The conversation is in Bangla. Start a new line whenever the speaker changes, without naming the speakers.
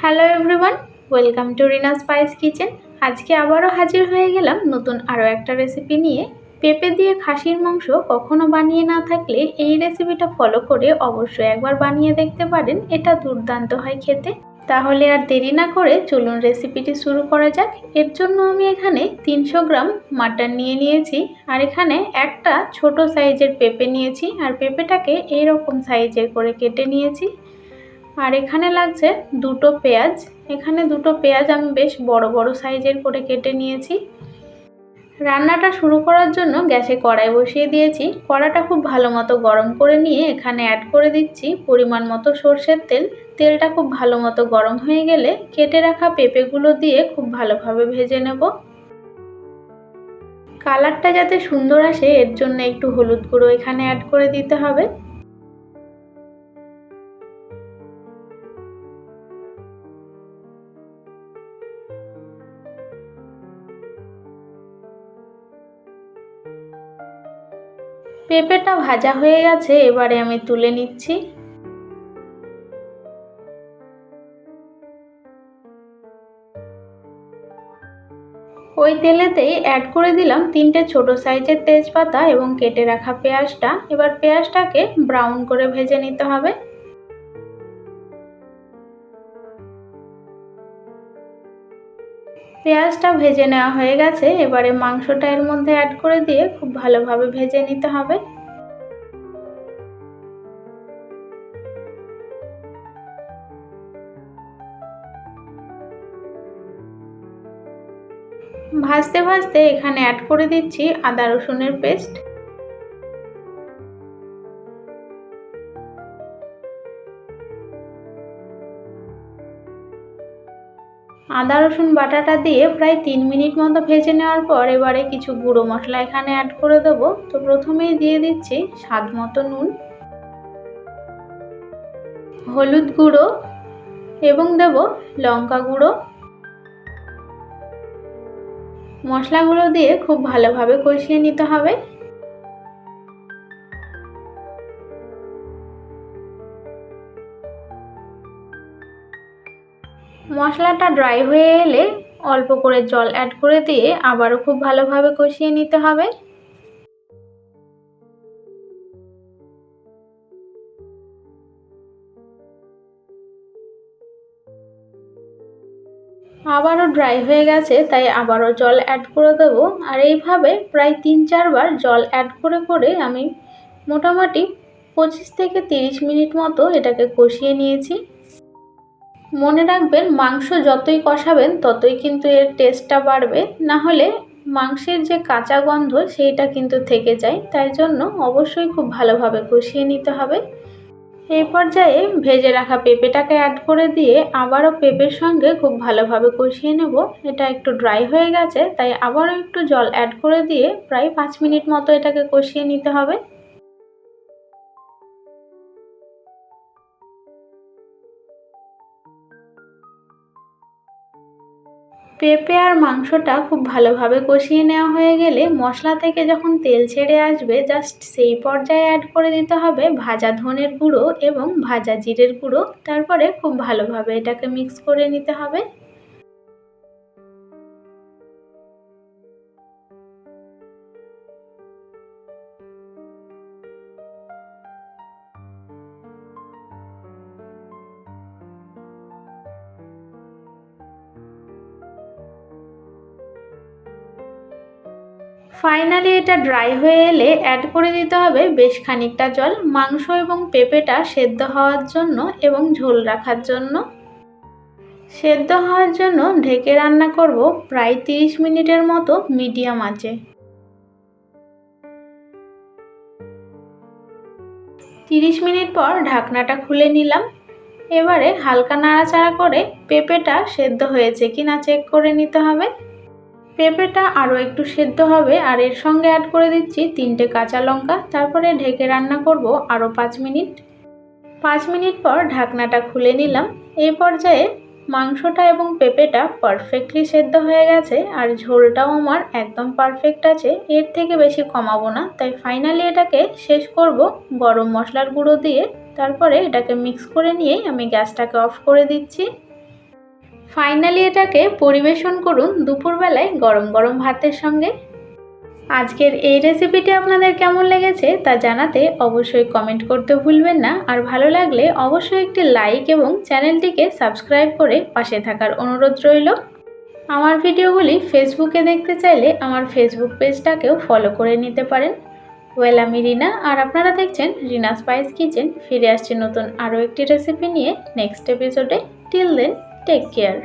Hello everyone welcome to Rina spice kitchen আজকে আবারও হাজির হয়ে গেলাম নতুন আরও একটা রেসিপি নিয়ে। পেঁপে দিয়ে খাসির মাংস কখনো বানিয়ে না থাকলে এই রেসিপিটা ফলো করে অবশ্যই একবার বানিয়ে দেখতে পারেন, এটা দুর্দান্ত হয় খেতে। তাহলে আর দেরি না করে চলুন রেসিপিটি শুরু করা যাক। এর জন্য আমি এখানে তিনশো গ্রাম মাটন নিয়ে নিয়েছি আর এখানে একটা ছোট সাইজের পেঁপে নিয়েছি। আর পেঁপেটাকে এইরকম সাইজের করে কেটে নিয়েছি। আর এখানে লাগছে দুটো পেঁয়াজ। এখানে দুটো পেঁয়াজ আমি বেশ বড় বড় সাইজের করে কেটে নিয়েছি। রান্নাটা শুরু করার জন্য গ্যাসে কড়াই বসিয়ে দিয়েছি। কড়াটা খুব ভালো মতো গরম করে নিয়ে এখানে অ্যাড করে দিচ্ছি পরিমাণ মতো সর্ষের তেল। তেলটা খুব ভালো মতো গরম হয়ে গেলে কেটে রাখা পেঁপেগুলো দিয়ে খুব ভালোভাবে ভেজে নেব। কালারটা যাতে সুন্দর আসে, এর জন্য একটু হলুদ গুঁড়ো এখানে অ্যাড করে দিতে হবে। পেঁপেটা ভাজা হয়ে গেছে, এবারে আমি তুলে নিচ্ছি। ওই তেলেতেই অ্যাড করে দিলাম তিনটে ছোট সাইজের তেজপাতা এবং কেটে রাখা পেঁয়াজটা। এবার পেঁয়াজটাকে ব্রাউন করে ভেজে নিতে হবে। পেঁয়াজটা ভেজে নেওয়া হয়ে গেছে। এবারে মাংসটা এর মধ্যে অ্যাড করে দিয়ে খুব ভালোভাবে ভেজে নিতে হবে। ভাজতে ভাজতে এখানে অ্যাড করে দিচ্ছি আদা রসুনের পেস্ট আদা, রসুন বাটাটা দিয়ে প্রায় তিন মিনিট মতো ভেজে নেওয়ার পর এবারে কিছু গুঁড়ো মশলা এখানে অ্যাড করে দেবো। তো প্রথমেই দিয়ে দিচ্ছি স্বাদ মতো নুন, হলুদ গুঁড়ো এবং দেব লঙ্কা গুঁড়ো। মশলাগুলো দিয়ে খুব ভালোভাবে কষিয়ে নিতে হবে। মশলাটা ড্রাই হয়ে এলে অল্প করে জল অ্যাড করে দিয়ে আবারও খুব ভালোভাবে কষিয়ে নিতে হবে। আবারও ড্রাই হয়ে গেছে, তাই আবারও জল অ্যাড করে দেবো। আর এইভাবে প্রায় তিন চারবার জল অ্যাড করে করে আমি মোটামুটি পঁচিশ থেকে তিরিশ মিনিট মতো এটাকে কষিয়ে নিয়েছি। মনে রাখবেন, মাংস যতই কষাবেন, ততই কিন্তু এর টেস্টটা বাড়বে। না হলে মাংসের যে কাঁচা গন্ধ, সেইটা কিন্তু থেকে যায়। তাই জন্য অবশ্যই খুব ভালোভাবে কষিয়ে নিতে হবে। এই পর্যায়ে ভেজে রাখা পেঁপেটাকে অ্যাড করে দিয়ে আবারও পেঁপের সঙ্গে খুব ভালোভাবে কষিয়ে নেব। এটা একটু ড্রাই হয়ে গেছে, তাই আবারও একটু জল অ্যাড করে দিয়ে প্রায় পাঁচ মিনিট মতো এটাকে কষিয়ে নিতে হবে। পেঁপে আর মাংসটা খুব ভালোভাবে কষিয়ে নেওয়া হয়ে গেলে মশলা থেকে যখন তেল ছেড়ে আসবে জাস্ট সেই পর্যায়ে অ্যাড করে দিতে হবে ভাজা ধনের গুঁড়ো এবং ভাজা জিরের গুঁড়ো। তারপরে খুব ভালোভাবে এটাকে মিক্স করে নিতে হবে। ফাইনালি এটা ড্রাই হয়ে এলে অ্যাড করে দিতে হবে বেশ খানিকটা জল, মাংস এবং পেঁপেটা সেদ্ধ হওয়ার জন্য এবং ঝোল রাখার জন্য। সেদ্ধ হওয়ার জন্য ঢেকে রান্না করব প্রায় তিরিশ মিনিটের মতো মিডিয়াম আছে তিরিশ মিনিট পর ঢাকনাটা খুলে নিলাম। এবারে হালকা নাড়াচাড়া করে পেঁপেটা সেদ্ধ হয়েছে কিনা চেক করে নিতে হবে। পেঁপেটা আরও একটু সেদ্ধ হবে আর এর সঙ্গে অ্যাড করে দিচ্ছি তিনটে কাঁচা লঙ্কা। তারপরে ঢেকে রান্না করব আরও পাঁচ মিনিট। পাঁচ মিনিট পর ঢাকনাটা খুলে নিলাম। এই পর্যায়ে মাংসটা এবং পেঁপেটা পারফেক্টলি সেদ্ধ হয়ে গেছে আর ঝোলটাও আমার একদম পারফেক্ট আছে। এর থেকে বেশি কমাবো না। তাই ফাইনালি এটাকে শেষ করব গরম মশলার গুঁড়ো দিয়ে। তারপরে এটাকে মিক্স করে নিয়েই আমি গ্যাসটাকে অফ করে দিচ্ছি। ফাইনালি এটাকে পরিবেশন করুন দুপুরবেলায় গরম গরম ভাতের সঙ্গে। আজকের এই রেসিপিটি আপনাদের কেমন লেগেছে তা জানাতে অবশ্যই কমেন্ট করতে ভুলবেন না। আর ভালো লাগলে অবশ্যই একটি লাইক এবং চ্যানেলটিকে সাবস্ক্রাইব করে পাশে থাকার অনুরোধ রইল। আমার ভিডিওগুলি ফেসবুকে দেখতে চাইলে আমার ফেসবুক পেজটাকেও ফলো করে নিতে পারেন। ওয়েল, আমি রিনা। আর আপনারা দেখছেন রিনা স্পাইস কিচেন। ফিরে আসছি নতুন আরও একটি রেসিপি নিয়ে নেক্সট এপিসোডে। Till then. Take care